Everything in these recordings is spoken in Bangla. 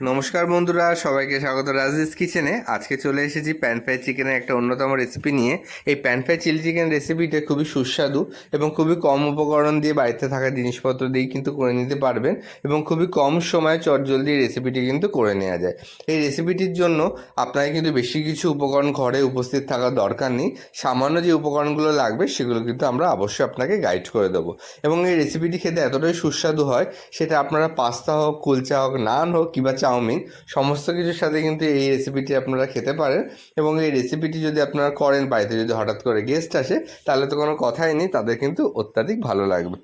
নমস্কার বন্ধুরা, সবাইকে স্বাগত রাজেশ কিচেনে। আজকে চলে এসেছি প্যান ফ্রাই চিকেনের একটা অন্যতম রেসিপি নিয়ে। এই প্যান ফ্রাই চিলি চিকেন রেসিপিটা খুবই সুস্বাদু এবং খুবই কম উপকরণ দিয়ে বাড়িতে থাকা জিনিসপত্র দিয়ে কিন্তু করে নিতে পারবেন এবং খুবই কম সময়ে চটজলদি রেসিপিটি কিন্তু করে নেওয়া যায়। এই রেসিপিটির জন্য আপনাকে কিন্তু বেশি কিছু উপকরণ ঘরে উপস্থিত থাকার দরকার নেই। সামান্য যে উপকরণগুলো লাগবে, সেগুলো কিন্তু আমরা অবশ্যই আপনাকে গাইড করে দেবো। এবং এই রেসিপিটি খেতে এতটাই সুস্বাদু হয়, সেটা আপনারা পাস্তা হোক, কুলচা হোক, নান হোক কিংবা চাউমিন, সমস্ত কিছুর সাথে কিন্তু এই রেসিপিটি আপনারা খেতে পারেন এবং এই রেসিপিটি যদি আপনারা করেন বাড়িতে যদি হঠাৎ করে গেস্ট আসে, তাহলে তো কোনো কথাই নেই, তাদের কিন্তু অত্যাধিক ভালো লাগবে।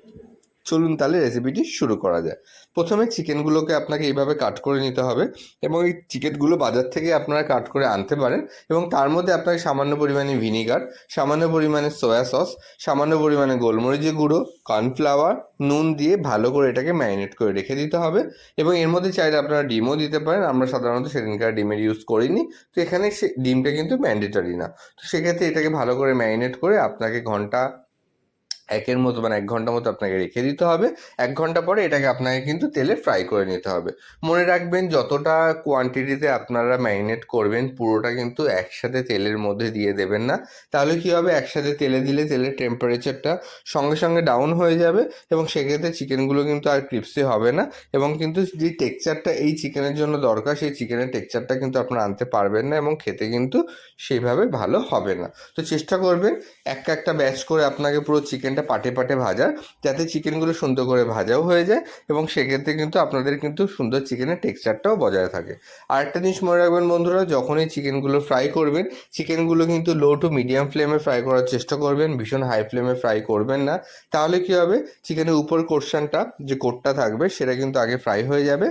চলুন তাহলে রেসিপিটি শুরু করা যায়। প্রথমে চিকেনগুলোকে আপনাকে এইভাবে কাট করে নিতে হবে এবং এই চিকেনগুলো বাজার থেকে আপনারা কাট করে আনতে পারেন এবং তার মধ্যে আপনাকে সামান্য পরিমাণে ভিনিগার সামান্য পরিমাণে সয়া সস সামান্য পরিমাণে গোলমরিচের গুঁড়ো কর্নফ্লাওয়ার নুন দিয়ে ভালো করে এটাকে ম্যারিনেট করে রেখে দিতে হবে এবং এর মধ্যে চাইলে আপনারা ডিমও দিতে পারেন। আমরা সাধারণত সেদিনকার ডিমের ইউজ করিনি। তো এখানে সে ডিমটা কিন্তু ম্যান্ডেটরি না। তো সেক্ষেত্রে এটাকে ভালো করে ম্যারিনেট করে আপনাকে ঘণ্টা একের মতো মানে এক ঘণ্টা মতো আপনাকে রেখে দিতে হবে। এক ঘণ্টা পরে এটাকে আপনাকে কিন্তু তেলে ফ্রাই করে নিতে হবে। মনে রাখবেন, যতটা কোয়ান্টিটিতে আপনারা ম্যারিনেট করবেন, পুরোটা কিন্তু একসাথে তেলের মধ্যে দিয়ে দেবেন না। তাহলে কি হবে? একসাথে তেলে দিলে তেলের টেম্পারেচারটা সঙ্গে সঙ্গে ডাউন হয়ে যাবে এবং সেক্ষেত্রে চিকেনগুলো কিন্তু আর ক্রিপসি হবে না এবং কিন্তু যে টেক্সচারটা এই চিকেনের জন্য দরকার, সেই চিকেনের টেক্সচারটা কিন্তু আপনারা আনতে পারবেন না এবং খেতে কিন্তু সেইভাবে ভালো হবে না। তো চেষ্টা করবেন একটা একটা ব্যাচ করে আপনাকে পুরো চিকেনটা পাটে পাটে ভাজার যাতে চিকেনগুলো সুন্দর করে ভাজাও হয়ে যায় এবং সেক্ষেত্রে কিন্তু আপনাদের কিন্তু সুন্দর চিকেনের টেক্সচারটাও বজায় থাকে। আর একটা জিনিস মনে রাখবেন বন্ধুরা, যখনই চিকেনগুলো ফ্রাই করবেন, চিকেনগুলো কিন্তু লো টু মিডিয়াম ফ্লেমে ফ্রাই করার চেষ্টা করবেন, ভীষণ হাই ফ্লেমে ফ্রাই করবেন না। তাহলে কি হবে? চিকেনের উপর কোর্শনটা, যে কোটটা থাকবে, সেটা কিন্তু আগে ফ্রাই হয়ে যাবে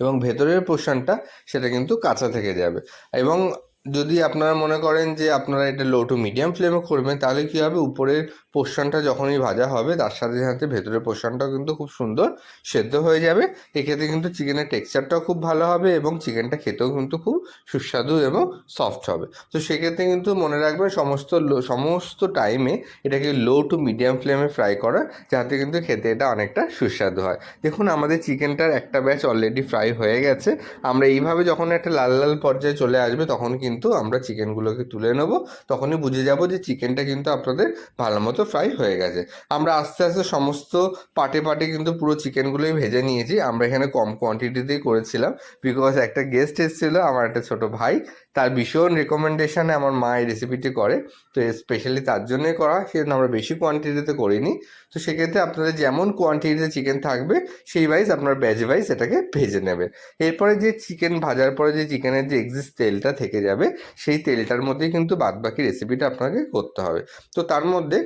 এবং ভেতরের পোর্শনটা সেটা কিন্তু কাঁচা থেকে যাবে। এবং যদি আপনারা মনে করেন যে আপনারা এটা লো টু মিডিয়াম ফ্লেমে করবেন, তাহলে কী হবে? উপরের পোর্শনটা যখনই ভাজা হবে, তার সাথে সাথে ভেতরের পোর্শনটাও কিন্তু খুব সুন্দর সেদ্ধ হয়ে যাবে। এক্ষেত্রে কিন্তু চিকেনের টেক্সচারটাও খুব ভালো হবে এবং চিকেনটা খেতেও কিন্তু খুব সুস্বাদু এবং সফট হবে। তো সেক্ষেত্রে কিন্তু মনে রাখবেন সমস্ত সমস্ত টাইমে এটাকে লো টু মিডিয়াম ফ্লেমে ফ্রাই করা, যাতে কিন্তু খেতে এটা অনেকটা সুস্বাদু হয়। দেখুন, আমাদের চিকেনটার একটা ব্যাচ অলরেডি ফ্রাই হয়ে গেছে। আমরা এইভাবে যখন একটা লাল লাল পর্যায়ে চলে আসবে, তখন কিন্তু আমরা চিকেনগুলোকে তুলে নেব, তখনই বুঝে যাব যে চিকেনটা কিন্তু আপনাদের ভালো মতো ফ্রাই হয়ে গেছে। আমরা আস্তে আস্তে সমস্ত পাটে পাটে কিন্তু পুরো চিকেনগুলোই ভেজে নিয়েছি। আমরা এখানে কম কোয়ান্টিটিতেই করেছিলাম বিকজ একটা গেস্ট এসেছিল, আমার একটা ছোট ভাই, তার ভীষণ রেকমেন্ডেশানে আমার মা এই রেসিপিটি করে। তো স্পেশালি তার জন্যই করা, সেজন্য আমরা বেশি কোয়ান্টিটিতে করিনি। তো সেক্ষেত্রে আপনাদের যেমন কোয়ান্টিটিতে চিকেন থাকবে, সেই ওয়াইজ আপনার ব্যাচ ওয়াইজ এটাকে ভেজে নেবেন এরপরে যে চিকেন ভাজার পরে যে চিকেনের যে এক্সিস্ট তেলটা থেকে যাবে সেই তেলটার মধ্যেই কিন্তু বাদবাকি রেসিপিটা আপনাকে করতে হবে। তো তার মধ্যে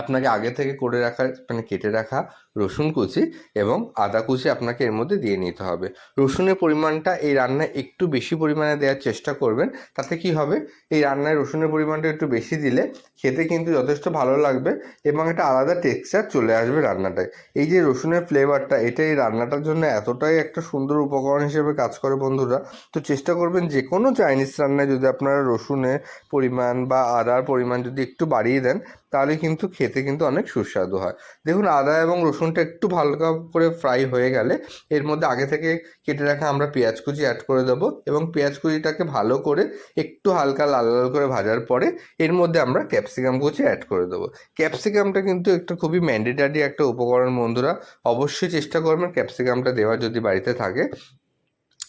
আপনাকে আগে থেকে করে রাখা মানে কেটে রাখা রসুন কুচি এবং আদা কুচি আপনাকে এর মধ্যে দিয়ে নিতে হবে। রসুনের পরিমাণটা এই রান্নায় একটু বেশি পরিমাণে দেওয়ার চেষ্টা করবেন, তাতে কি হবে? এই রান্নায় রসুনের পরিমাণটা একটু বেশি দিলে খেতে কিন্তু যথেষ্ট ভালো লাগবে এবং একটা আলাদা টেক্সচার চলে আসবে রান্নাটায়। এই যে রসুনের ফ্লেভারটা এটা এই রান্নাটার জন্য এতটাই একটা সুন্দর উপকরণ হিসেবে কাজ করে বন্ধুরা। তো চেষ্টা করবেন যে কোনো চাইনিজ রান্নায় যদি আপনারা রসুনের পরিমাণ বা আদার পরিমাণ যদি একটু বাড়িয়ে দেন তাহলে কিন্তু খেতে কিন্তু অনেক সুস্বাদু হয়। দেখুন আদা এবং রসুনটা একটু হালকা করে ফ্রাই হয়ে গেলে এর মধ্যে আগে থেকে কেটে রাখা আমরা পেঁয়াজ কুচি অ্যাড করে দেবো এবং পেঁয়াজ কুচিটাকে ভালো করে একটু হালকা লাল লাল করে ভাজার পরে এর মধ্যে আমরা ক্যাপসিকাম কুচি অ্যাড করে দেবো। ক্যাপসিকামটা কিন্তু একটা খুবই ম্যান্ডেটারি একটা উপকরণ বন্ধুরা। অবশ্যই চেষ্টা করবেন ক্যাপসিকামটা দেওয়া যদি বাড়িতে থাকে।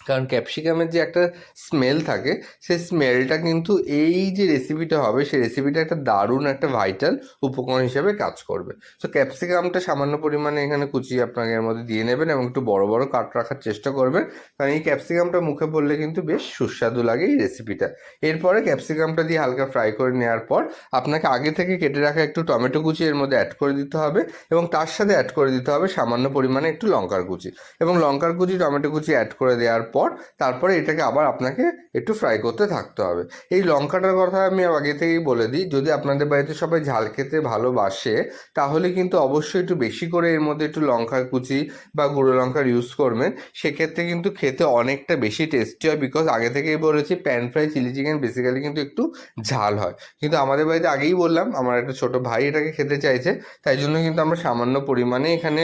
কারণ ক্যাপসিকামের যে একটা স্মেল থাকে সেই স্মেলটা কিন্তু এই যে রেসিপিটা হবে সেই রেসিপিটা একটা দারুণ একটা ভাইটাল উপকরণ হিসাবে কাজ করবে। তো ক্যাপসিকামটা সামান্য পরিমাণে এখানে কুচিয়ে আপনাকে এর মধ্যে দিয়ে নেবেন এবং একটু বড় বড় কাট রাখার চেষ্টা করবেন। কারণ এই ক্যাপসিকামটা মুখে পড়লে কিন্তু বেশ সুস্বাদু লাগে এই রেসিপিটা এরপরে ক্যাপসিকামটা দিয়ে হালকা ফ্রাই করে নেওয়ার পর, আপনাকে আগে থেকে কেটে রাখা একটু টমেটো কুচি এর মধ্যে অ্যাড করে দিতে হবে এবং তার সাথে অ্যাড করে দিতে হবে সামান্য পরিমাণে একটু লঙ্কার কুচি। এবং লঙ্কার কুচি, টমেটো কুচি অ্যাড করে দেওয়ার পর পর তারপরে এটাকে আবার আপনাকে একটু ফ্রাই করতে থাকতে হবে। এই লঙ্কাটার কথা আমি আগে থেকেই বলে দিই, যদি আপনাদের বাড়িতে সবাই ঝাল খেতে ভালোবাসে, তাহলে কিন্তু অবশ্যই একটু বেশি করে এর মধ্যে একটু লঙ্কার কুচি বা গুঁড়ো লঙ্কার ইউজ করবেন। সেক্ষেত্রে কিন্তু খেতে অনেকটা বেশি টেস্টি হয় বিকজ আগে থেকেই বলেছি pan fry chilli chicken basically কিন্তু একটু ঝাল হয়। কিন্তু আমাদের বাড়িতে আগেই বললাম, আমার একটা ছোট ভাই এটাকে খেতে চাইছে, তাই জন্য কিন্তু আমরা সামান্য পরিমাণে এখানে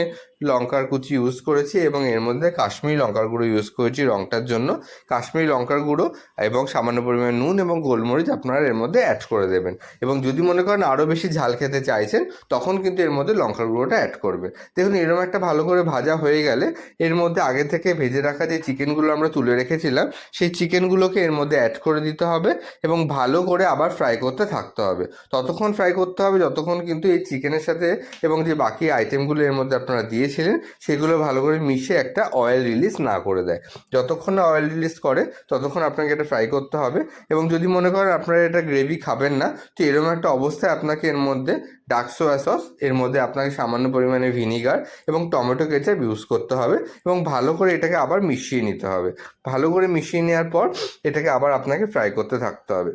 লঙ্কার কুচি ইউজ করেছি এবং এর মধ্যে কাশ্মীরি লঙ্কার গুঁড়ো ইউজ করেছি রঙটার জন্য কাশ্মীরি লঙ্কার গুঁড়ো এবং সামান্য পরিমাণে নুন এবং গোলমরিচ আপনারা এর মধ্যে অ্যাড করে দেবেন। এবং যদি মনে করেন আরও বেশি ঝাল খেতে চাইছেন, তখন কিন্তু এর মধ্যে লঙ্কার গুঁড়োটা অ্যাড করবেন। দেখুন, এরকম একটা ভালো করে ভাজা হয়ে গেলে এর মধ্যে আগে থেকে ভেজে রাখা যে চিকেনগুলো আমরা তুলে রেখেছিলাম, সেই চিকেনগুলোকে এর মধ্যে অ্যাড করে দিতে হবে এবং ভালো করে আবার ফ্রাই করতে থাকতে হবে। ততক্ষণ ফ্রাই করতে হবে, যতক্ষণ কিন্তু এই চিকেনের সাথে এবং যে বাকি আইটেমগুলো এর মধ্যে আপনারা দিয়েছিলেন, সেগুলো ভালো করে মিশে একটা অয়েল রিলিজ না করে দেয়। যতক্ষণ না অয়েল রিলিজ করে, ততক্ষণ আপনাকে এটা ফ্রাই করতে হবে। এবং যদি মনে করেন আপনারা এটা গ্রেভি খাবেন না, তো এরকম একটা অবস্থায় আপনাকে এর মধ্যে ডার্ক সোয়া সস এর মধ্যে আপনাকে সামান্য পরিমাণে ভিনিগার এবং টমেটো কেচাপ ইউজ করতে হবে এবং ভালো করে এটাকে আবার মিশিয়ে নিতে হবে। ভালো করে মিশিয়ে নেওয়ার পর এটাকে আবার আপনাকে ফ্রাই করতে থাকতে হবে।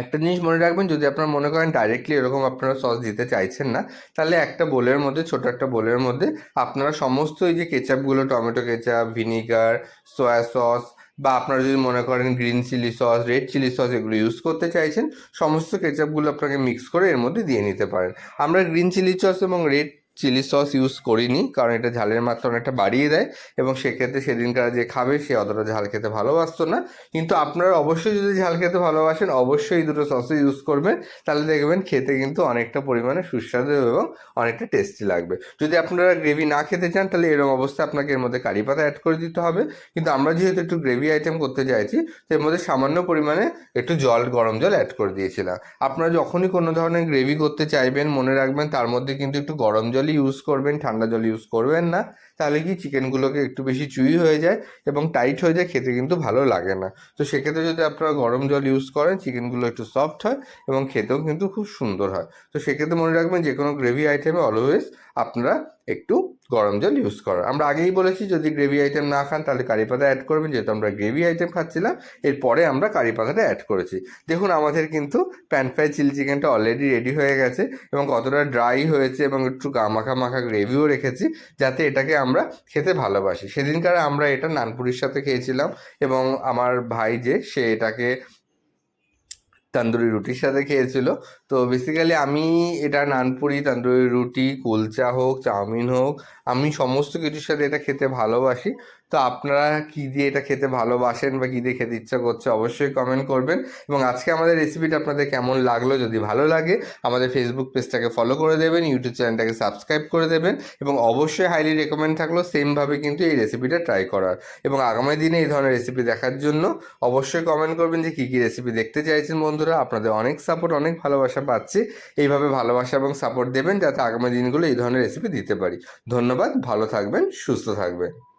একটা জিনিস মনে রাখবেন, যদি আপনারা মনে করেন ডাইরেক্টলি এরকম আপনারা সস দিতে চাইছেন না, তাহলে একটা বোলের মধ্যে, ছোট একটা বোলের মধ্যে আপনারা সমস্ত এই যে কেচাপগুলো tomato ketchup vinegar soya sauce বা আপনারা যদি মনে করেন green chilli sauce red chilli sauce এগুলো ইউজ করতে চাইছেন, সমস্ত কেচাপগুলো আপনাকে মিক্স করে এর মধ্যে দিয়ে নিতে পারেন। আমরা গ্রিন চিলি সস এবং রেড চিলি সস ইউজ করিনি, কারণ এটা ঝালের মাত্রা অনেকটা বাড়িয়ে দেয় এবং সেক্ষেত্রে সেদিনকার যে খাবে সে অতটা ঝাল খেতে ভালোবাসতো না। কিন্তু আপনারা অবশ্যই যদি ঝাল খেতে ভালোবাসেন, অবশ্যই এই দুটো সসই ইউজ করবেন, তাহলে দেখবেন খেতে কিন্তু অনেকটা পরিমাণে সুস্বাদু এবং অনেকটা টেস্টি লাগবে। যদি আপনারা গ্রেভি না খেতে চান, তাহলে এরকম অবস্থায় আপনাকে এর মধ্যে কারি পাতা অ্যাড করে দিতে হবে। কিন্তু আমরা যেহেতু একটু গ্রেভি আইটেম করতে চাইছি তো এর মধ্যে সামান্য পরিমাণে একটু জল, গরম জল অ্যাড করে দিয়েছিলাম। আপনারা যখনই কোনো ধরনের গ্রেভি করতে চাইবেন, মনে রাখবেন তার মধ্যে কিন্তু একটু গরম জলই ইউজ করবেন, ঠান্ডা জল ইউজ করবেন না, তাহলে কি চিকেনগুলোকে একটু বেশি চুই হয়ে যায় এবং টাইট হয়ে যায়, খেতে কিন্তু ভালো লাগে না। তো সেক্ষেত্রে যদি আপনারা গরম জল ইউজ করেন, চিকেনগুলো একটু সফট হয় এবং খেতেও কিন্তু খুব সুন্দর হয়। তো সেক্ষেত্রে মনে রাখবেন যে কোনো গ্রেভি আইটেমে অলওয়েজ আপনারা একটু গরম জল ইউজ করার। আমরা আগেই বলেছি, যদি গ্রেভি আইটেম না খান, তাহলে কারি পাতা অ্যাড করবেন। যেহেতু আমরা গ্রেভি আইটেম খাচ্ছিলাম, এরপরে আমরা কারি পাতাটা অ্যাড করেছি। দেখুন, আমাদের কিন্তু প্যান ফ্রাই চিলি চিকেনটা অলরেডি রেডি হয়ে গেছে এবং কতটা ড্রাই হয়েছে এবং একটু গা মাখা মাখা গ্রেভিও রেখেছি, যাতে এটাকে আমরা খেতে ভালোবাসি। সেদিনকার আমরা এটা নানপুরির সাথে খেয়েছিলাম এবং আমার ভাই যে, সে এটাকে তন্দুরি রুটির সাথে খেয়েছিল। তো বেসিক্যালি আমি এটা নানপুরি তান্দুরি রুটি, কুলচা হোক, চাউমিন হোক, আমি সমস্ত কিছুর সাথে এটা খেতে ভালোবাসি। তো আপনারা কী দিয়ে এটা খেতে ভালোবাসেন বা কী দিয়ে খেতে ইচ্ছা করছে অবশ্যই কমেন্ট করবেন এবং আজকে আমাদের রেসিপিটা আপনাদের কেমন লাগল যদি ভালো লাগে, আমাদের ফেসবুক পেজটাকে ফলো করে দেবেন ইউটিউব চ্যানেলটাকে সাবস্ক্রাইব করে দেবেন এবং অবশ্যই হাইলি রেকমেন্ড থাকল সেমভাবে কিন্তু এই রেসিপিটা ট্রাই করার। এবং আগামী দিনে এই ধরনের রেসিপি দেখার জন্য অবশ্যই কমেন্ট করবেন যে কী কী রেসিপি দেখতে চাইছেন বন্ধুরা। আপনাদের অনেক সাপোর্ট অনেক ভালোবাসা পাচ্ছি। এইভাবে ভালোবাসা এবং সাপোর্ট দেবেন যাতে আগামী দিনগুলো এই ধরনের রেসিপি দিতে পারি। ধন্যবাদ, ভালো থাকবেন, সুস্থ থাকবেন।